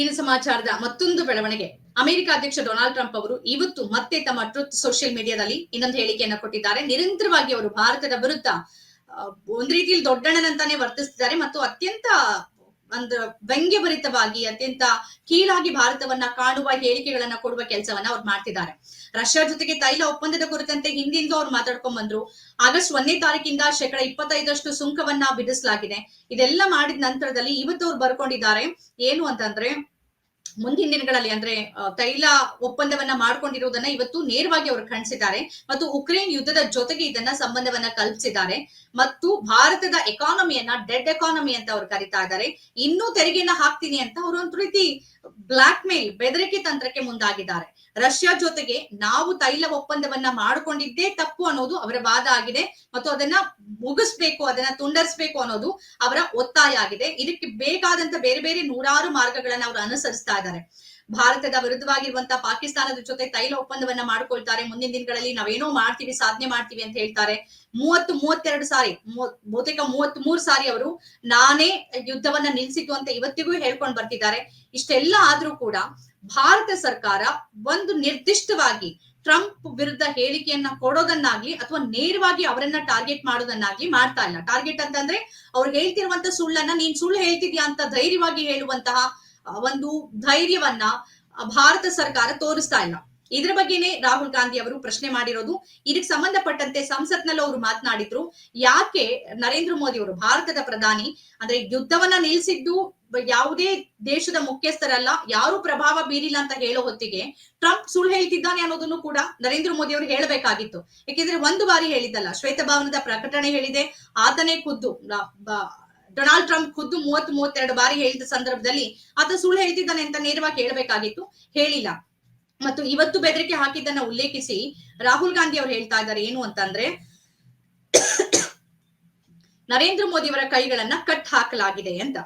ದಿನ ಸಮಾಚಾರದ ಮತ್ತೊಂದು ಬೆಳವಣಿಗೆ. ಅಮೆರಿಕ ಅಧ್ಯಕ್ಷ ಡೊನಾಲ್ಡ್ ಟ್ರಂಪ್ ಅವರು ಇವತ್ತು ಮತ್ತೆ ತಮ್ಮ ಟ್ರೂತ್ ಸೋಷಿಯಲ್ ಮೀಡಿಯಾದಲ್ಲಿ ಇನ್ನೊಂದು ಹೇಳಿಕೆಯನ್ನ ಕೊಟ್ಟಿದ್ದಾರೆ. ನಿರಂತರವಾಗಿ ಅವರು ಭಾರತದ ವಿರುದ್ಧ ಒಂದ್ ರೀತಿಯಲ್ಲಿ ದೊಡ್ಡಣ್ಣನಂತಾನೆ ವರ್ತಿಸ್ತಿದ್ದಾರೆ ಮತ್ತು ಅತ್ಯಂತ, ಒಂದು ವ್ಯಂಗ್ಯಭರಿತವಾಗಿ, ಅತ್ಯಂತ ಕೀಳಾಗಿ ಭಾರತವನ್ನ ಕಾಣುವ ಹೇಳಿಕೆಗಳನ್ನ ಕೊಡುವ ಕೆಲಸವನ್ನ ಅವ್ರು ಮಾಡ್ತಿದ್ದಾರೆ. ರಷ್ಯಾ ಜೊತೆಗೆ ತೈಲ ಒಪ್ಪಂದದ ಕುರಿತಂತೆ ಹಿಂದಿಂದಲೂ ಅವ್ರು ಮಾತಾಡ್ಕೊಂಡ್ ಬಂದ್ರು. ಆಗಸ್ಟ್ ಒಂದನೇ ತಾರೀಕಿಂದ ಶೇಕಡ ಇಪ್ಪತ್ತೈದರಷ್ಟು ಸುಂಕವನ್ನ ವಿಧಿಸಲಾಗಿದೆ. ಇದೆಲ್ಲ ಮಾಡಿದ ನಂತರದಲ್ಲಿ ಇವತ್ತು ಅವ್ರು ಬರ್ಕೊಂಡಿದ್ದಾರೆ. ಏನು ಅಂತಂದ್ರೆ ಮುಂದಿನ ದಿನಗಳಲ್ಲಿ ಅಂದ್ರೆ ತೈಲ ಒಪ್ಪಂದವನ್ನ ಮಾಡ್ಕೊಂಡಿರುವುದನ್ನ ಇವತ್ತು ನೇರವಾಗಿ ಅವರು ಖಂಡಿಸಿದ್ದಾರೆ. ಮತ್ತು ಉಕ್ರೇನ್ ಯುದ್ಧದ ಜೊತೆಗೆ ಇದನ್ನ ಸಂಬಂಧವನ್ನ ಕಲ್ಪಿಸಿದ್ದಾರೆ. ಮತ್ತು ಭಾರತದ ಎಕಾನಮಿಯನ್ನ ಡೆಡ್ ಎಕಾನಮಿ ಅಂತ ಅವ್ರು ಕರಿತಾ ಇದ್ದಾರೆ. ಇನ್ನೂ ತೆರಿಗೆಯನ್ನ ಹಾಕ್ತೀನಿ ಅಂತ ಅವರು ಒಂದು ರೀತಿ ಬ್ಲಾಕ್ ಮೇಲ್ ಬೆದರಿಕೆ ತಂತ್ರಕ್ಕೆ ಮುಂದಾಗಿದ್ದಾರೆ. ರಷ್ಯಾ ಜೊತೆಗೆ ನಾವು ತೈಲ ಒಪ್ಪಂದವನ್ನ ಮಾಡಿಕೊಂಡಿದ್ದೇ ತಪ್ಪು ಅನ್ನೋದು ಅವರ ವಾದ ಆಗಿದೆ. ಮತ್ತು ಅದನ್ನ ಮುಗಿಸ್ಬೇಕು, ಅದನ್ನ ತುಂಡರಿಸಬೇಕು ಅನ್ನೋದು ಅವರ ಒತ್ತಾಯ ಆಗಿದೆ. ಇದಕ್ಕೆ ಬೇಕಾದಂತ ಬೇರೆ ಬೇರೆ ನೂರಾರು ಮಾರ್ಗಗಳನ್ನ ಅವರು ಅನುಸರಿಸ್ತಾ ಇದ್ದಾರೆ. ಭಾರತದ ವಿರುದ್ಧವಾಗಿರುವಂತಹ ಪಾಕಿಸ್ತಾನದ ಜೊತೆ ತೈಲ ಒಪ್ಪಂದವನ್ನ ಮಾಡ್ಕೊಳ್ತಾರೆ. ಮುಂದಿನ ದಿನಗಳಲ್ಲಿ ನಾವೇನೋ ಮಾಡ್ತೀವಿ, ಸಾಧನೆ ಮಾಡ್ತೀವಿ ಅಂತ ಹೇಳ್ತಾರೆ. ಮೂವತ್ತು, ಮೂವತ್ತೆರಡು ಸಾರಿ ಬಹುತೇಕ ಮೂವತ್ತ್ ಮೂರು ಸಾರಿ ಅವರು ನಾನೇ ಯುದ್ಧವನ್ನ ನಿಲ್ಸಿದ್ದು ಅಂತ ಇವತ್ತಿಗೂ ಹೇಳ್ಕೊಂಡು ಬರ್ತಿದ್ದಾರೆ. ಇಷ್ಟೆಲ್ಲ ಆದ್ರೂ ಕೂಡ ಭಾರತ ಸರ್ಕಾರ ಒಂದು ನಿರ್ದಿಷ್ಟವಾಗಿ ಟ್ರಂಪ್ ವಿರುದ್ಧ ಹೇಳಿಕೆಯನ್ನ ಕೊಡೋದನ್ನಾಗ್ಲಿ ಅಥವಾ ನೇರವಾಗಿ ಅವರನ್ನ ಟಾರ್ಗೆಟ್ ಮಾಡೋದನ್ನಾಗ್ಲಿ ಮಾಡ್ತಾ ಇಲ್ಲ. ಟಾರ್ಗೆಟ್ ಅಂತಂದ್ರೆ ಅವ್ರು ಹೇಳ್ತಿರುವಂತ ಸುಳ್ಳನ್ನ ನೀನ್ ಸುಳ್ಳು ಹೇಳ್ತಿದ್ಯಾ ಅಂತ ಧೈರ್ಯವಾಗಿ ಹೇಳುವಂತಹ ಒಂದು ಧೈರ್ಯವನ್ನ ಭಾರತ ಸರ್ಕಾರ ತೋರಿಸ್ತಾ ಇಲ್ಲ. ಇದ್ರ ಬಗ್ಗೆನೆ ರಾಹುಲ್ ಗಾಂಧಿ ಅವರು ಪ್ರಶ್ನೆ ಮಾಡಿರೋದು. ಇದಕ್ಕೆ ಸಂಬಂಧಪಟ್ಟಂತೆ ಸಂಸತ್ನಲ್ಲಿ ಅವರು ಮಾತನಾಡಿದ್ರು. ಯಾಕೆ ನರೇಂದ್ರ ಮೋದಿ ಅವರು ಭಾರತದ ಪ್ರಧಾನಿ, ಅಂದ್ರೆ ಯುದ್ಧವನ್ನ ನಿಲ್ಲಿಸಿದ್ದು ಯಾವುದೇ ದೇಶದ ಮುಖ್ಯಸ್ಥರಲ್ಲ, ಯಾರು ಪ್ರಭಾವ ಬೀರಿಲ್ಲ ಅಂತ ಹೇಳೋ ಹೊತ್ತಿಗೆ ಟ್ರಂಪ್ ಸುಳ್ಳು ಹೇಳ್ತಿದ್ದಾನೆ ಅನ್ನೋದನ್ನು ಕೂಡ ನರೇಂದ್ರ ಮೋದಿ ಅವರು ಹೇಳಬೇಕಾಗಿತ್ತು. ಯಾಕೆಂದ್ರೆ ಒಂದು ಬಾರಿ ಹೇಳಿದ್ದಲ್ಲ, ಶ್ವೇತಭವನದ ಪ್ರಕಟಣೆ ಹೇಳಿದೆ. ಆತನೇ ಖುದ್ದು. ಡೊನಾಲ್ಡ್ ಟ್ರಂಪ್ ಖುದ್ದು ಮೂವತ್ ಮೂವತ್ತೆರಡು ಬಾರಿ ಹೇಳಿದ ಸಂದರ್ಭದಲ್ಲಿ ಆತ ಸುಳ್ಳು ಹೇಳ್ತಿದ್ದಾನೆ ಅಂತ ನೇರವಾಗಿ ಹೇಳಬೇಕಾಗಿತ್ತು. ಹೇಳಿಲ್ಲ. ಮತ್ತು ಇವತ್ತು ಬೆದರಿಕೆ ಹಾಕಿದ್ದನ್ನ ಉಲ್ಲೇಖಿಸಿ ರಾಹುಲ್ ಗಾಂಧಿ ಅವರು ಹೇಳ್ತಾ ಇದ್ದಾರೆ ಏನು ಅಂತಂದ್ರೆ, ನರೇಂದ್ರ ಮೋದಿ ಅವರ ಕೈಗಳನ್ನ ಕಟ್ ಹಾಕಲಾಗಿದೆ ಅಂತ.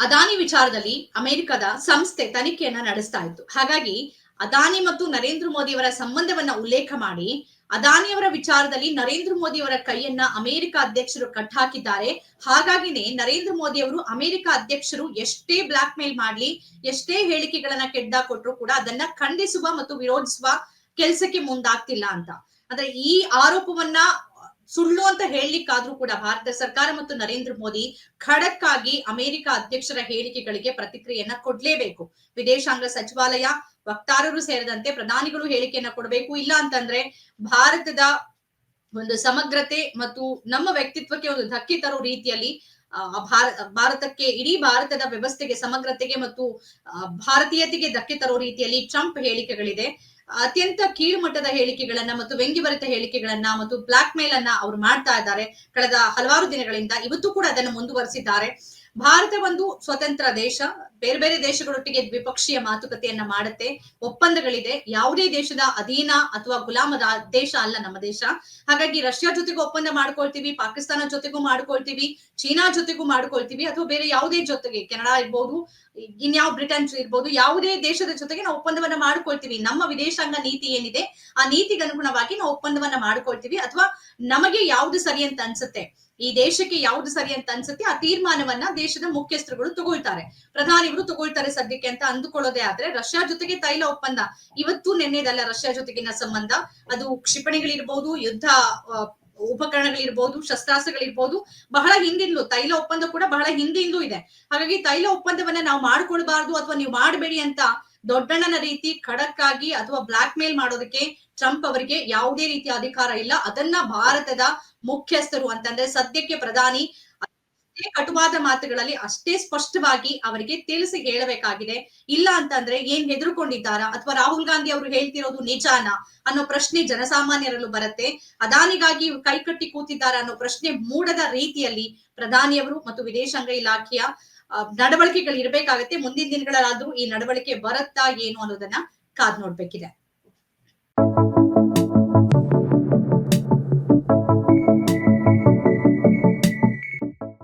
ಅದಾನಿ ವಿಚಾರದಲ್ಲಿ ಅಮೆರಿಕದ ಸಂಸ್ಥೆ ತನಿಖೆಯನ್ನ ನಡೆಸ್ತಾ ಇತ್ತು. ಹಾಗಾಗಿ ಅದಾನಿ ಮತ್ತು ನರೇಂದ್ರ ಮೋದಿ ಅವರ ಸಂಬಂಧವನ್ನ ಉಲ್ಲೇಖ ಮಾಡಿ ಅದಾನಿಯವರ ವಿಚಾರದಲ್ಲಿ ನರೇಂದ್ರ ಮೋದಿ ಅವರ ಕೈಯನ್ನ ಅಮೆರಿಕ ಅಧ್ಯಕ್ಷರು ಕಟ್ ಹಾಕಿದ್ದಾರೆ ಹಾಗಾಗಿನೇ ನರೇಂದ್ರ ಮೋದಿ ಅವರು ಅಮೆರಿಕ ಅಧ್ಯಕ್ಷರು ಎಷ್ಟೇ ಬ್ಲಾಕ್ ಮೇಲ್ ಮಾಡ್ಲಿ, ಎಷ್ಟೇ ಹೇಳಿಕೆಗಳನ್ನ ಕೆಡ್ದಾ ಕೊಟ್ರು ಕೂಡ ಅದನ್ನ ಖಂಡಿಸುವ ಮತ್ತು ವಿರೋಧಿಸುವ ಕೆಲಸಕ್ಕೆ ಮುಂದಾಗ್ತಿಲ್ಲ ಅಂತ. ಅಂದ್ರೆ ಈ ಆರೋಪವನ್ನ ಸುಳ್ಳು ಅಂತ ಹೇಳಲಿಕ್ಕಾದ್ರೂ ಕೂಡ ಭಾರತ ಸರ್ಕಾರ ಮತ್ತು ನರೇಂದ್ರ ಮೋದಿ ಖಡಕ್ ಆಗಿ ಅಮೆರಿಕ ಅಧ್ಯಕ್ಷರ ಹೇಳಿಕೆಗಳಿಗೆ ಪ್ರತಿಕ್ರಿಯೆಯನ್ನ ಕೊಡ್ಲೇಬೇಕು. ವಿದೇಶಾಂಗ ಸಚಿವಾಲಯ ವಕ್ತಾರರು ಸೇರಿದಂತೆ ಪ್ರಧಾನಿಗಳು ಹೇಳಿಕೆಯನ್ನ ಕೊಡಬೇಕು. ಇಲ್ಲ ಅಂತಂದ್ರೆ ಭಾರತದ ಒಂದು ಸಮಗ್ರತೆ ಮತ್ತು ನಮ್ಮ ವ್ಯಕ್ತಿತ್ವಕ್ಕೆ ಒಂದು ಧಕ್ಕೆ ತರೋ ರೀತಿಯಲ್ಲಿ ಭಾರತಕ್ಕೆ, ಇಡೀ ಭಾರತದ ವ್ಯವಸ್ಥೆಗೆ, ಸಮಗ್ರತೆಗೆ ಮತ್ತು ಭಾರತೀಯತೆಗೆ ಧಕ್ಕೆ ತರೋ ರೀತಿಯಲ್ಲಿ ಟ್ರಂಪ್ ಹೇಳಿಕೆಗಳಿದೆ. ಅತ್ಯಂತ ಕೀಳುಮಟ್ಟದ ಹೇಳಿಕೆಗಳನ್ನ ಮತ್ತು ವ್ಯಂಗ್ಯಭರಿತ ಹೇಳಿಕೆಗಳನ್ನ ಮತ್ತು ಬ್ಲಾಕ್ ಮೇಲ್ ಅನ್ನ ಅವರು ಮಾಡ್ತಾ ಇದ್ದಾರೆ. ಕಳೆದ ಹಲವಾರು ದಿನಗಳಿಂದ ಇವತ್ತು ಕೂಡ ಅದನ್ನು ಮುಂದುವರಿಸಿದ್ದಾರೆ. ಭಾರತ ಒಂದು ಸ್ವತಂತ್ರ ದೇಶ. ಬೇರೆ ಬೇರೆ ದೇಶಗಳೊಟ್ಟಿಗೆ ದ್ವಿಪಕ್ಷೀಯ ಮಾತುಕತೆಯನ್ನ ಮಾಡುತ್ತೆ. ಒಪ್ಪಂದಗಳಿದೆ. ಯಾವುದೇ ದೇಶದ ಅಧೀನ ಅಥವಾ ಗುಲಾಮದ ದೇಶ ಅಲ್ಲ ನಮ್ಮ ದೇಶ. ಹಾಗಾಗಿ ರಷ್ಯಾ ಜೊತೆಗೂ ಒಪ್ಪಂದ ಮಾಡ್ಕೊಳ್ತೀವಿ, ಪಾಕಿಸ್ತಾನ ಜೊತೆಗೂ ಮಾಡ್ಕೊಳ್ತೀವಿ, ಚೀನಾ ಜೊತೆಗೂ ಮಾಡ್ಕೊಳ್ತೀವಿ ಅಥವಾ ಬೇರೆ ಯಾವುದೇ ಜೊತೆಗೆ, ಕೆನಡಾ ಇರ್ಬೋದು, ಇನ್ಯಾವ ಬ್ರಿಟನ್ ಇರ್ಬೋದು, ಯಾವುದೇ ದೇಶದ ಜೊತೆಗೆ ನಾವು ಒಪ್ಪಂದವನ್ನ ಮಾಡ್ಕೊಳ್ತೀವಿ. ನಮ್ಮ ವಿದೇಶಾಂಗ ನೀತಿ ಏನಿದೆ, ಆ ನೀತಿಗೆ ಅನುಗುಣವಾಗಿ ನಾವು ಒಪ್ಪಂದವನ್ನ ಮಾಡ್ಕೊಳ್ತೀವಿ. ಅಥವಾ ನಮಗೆ ಯಾವ್ದು ಸರಿ ಅಂತ ಅನ್ಸುತ್ತೆ, ಈ ದೇಶಕ್ಕೆ ಯಾವ್ದು ಸರಿ ಅಂತ ಅನ್ಸುತ್ತೆ, ಆ ತೀರ್ಮಾನವನ್ನ ದೇಶದ ಮುಖ್ಯಸ್ಥರುಗಳು ತಗೊಳ್ತಾರೆ. ಪ್ರಧಾನಿಗಳು ತಗೊಳ್ತಾರೆ ಸದ್ಯಕ್ಕೆ ಅಂತ ಅಂದುಕೊಳ್ಳೋದೇ ಆದ್ರೆ ರಷ್ಯಾ ಜೊತೆಗೆ ತೈಲ ಒಪ್ಪಂದ. ಇವತ್ತು ನೆನ್ನೆದಲ್ಲ ರಷ್ಯಾ ಜೊತೆಗಿನ ಸಂಬಂಧ. ಅದು ಕ್ಷಿಪಣಿಗಳಿರ್ಬಹುದು ಯುದ್ಧ ಉಪಕರಣಗಳಿರ್ಬಹುದು ಶಸ್ತ್ರಾಸ್ತ್ರಗಳಿರ್ಬಹುದು ಬಹಳ ಹಿಂದಿಂದಲೂ. ತೈಲ ಒಪ್ಪಂದ ಕೂಡ ಬಹಳ ಹಿಂದಿಂದಲೂ ಇದೆ. ಹಾಗಾಗಿ ತೈಲ ಒಪ್ಪಂದವನ್ನ ನಾವು ಮಾಡ್ಕೊಳ್ಬಾರ್ದು ಅಥವಾ ನೀವು ಮಾಡಬೇಡಿ ಅಂತ ದೊಡ್ಡಣ್ಣನ ರೀತಿ ಖಡಕ್ ಆಗಿ ಅಥವಾ ಬ್ಲಾಕ್ ಮೇಲ್ ಮಾಡೋದಕ್ಕೆ ಟ್ರಂಪ್ ಅವರಿಗೆ ಯಾವುದೇ ರೀತಿಯ ಅಧಿಕಾರ ಇಲ್ಲ. ಅದನ್ನ ಭಾರತದ ಮುಖ್ಯಸ್ಥರು ಅಂತಂದ್ರೆ ಸದ್ಯಕ್ಕೆ ಪ್ರಧಾನಿ ಕಟುವಾದ ಮಾತುಗಳಲ್ಲಿ ಅಷ್ಟೇ ಸ್ಪಷ್ಟವಾಗಿ ಅವರಿಗೆ ತಿಳಿಸಿ ಹೇಳಬೇಕಾಗಿದೆ. ಇಲ್ಲ ಅಂತಂದ್ರೆ ಏನ್ ಹೆದರ್ಕೊಂಡಿದ್ದಾರಾ? ಅಥವಾ ರಾಹುಲ್ ಗಾಂಧಿ ಅವರು ಹೇಳ್ತಿರೋದು ನಿಜಾನ? ಅನ್ನೋ ಪ್ರಶ್ನೆ ಜನಸಾಮಾನ್ಯರಲ್ಲೂ ಬರುತ್ತೆ. ಅದಾನಿಗಾಗಿ ಕೈಕಟ್ಟಿ ಕೂತಿದ್ದಾರಾ ಅನ್ನೋ ಪ್ರಶ್ನೆ ಮೂಡದ ರೀತಿಯಲ್ಲಿ ಪ್ರಧಾನಿಯವರು ಮತ್ತು ವಿದೇಶಾಂಗ ಇಲಾಖೆಯ ನಡವಳಿಕೆಗಳು ಇರಬೇಕಾಗತ್ತೆ. ಮುಂದಿನ ದಿನಗಳಲ್ಲಾದ್ರೂ ಈ ನಡವಳಿಕೆ ಬರುತ್ತಾ ಏನು ಅನ್ನೋದನ್ನ ಕಾದ್ ನೋಡ್ಬೇಕಿದೆ.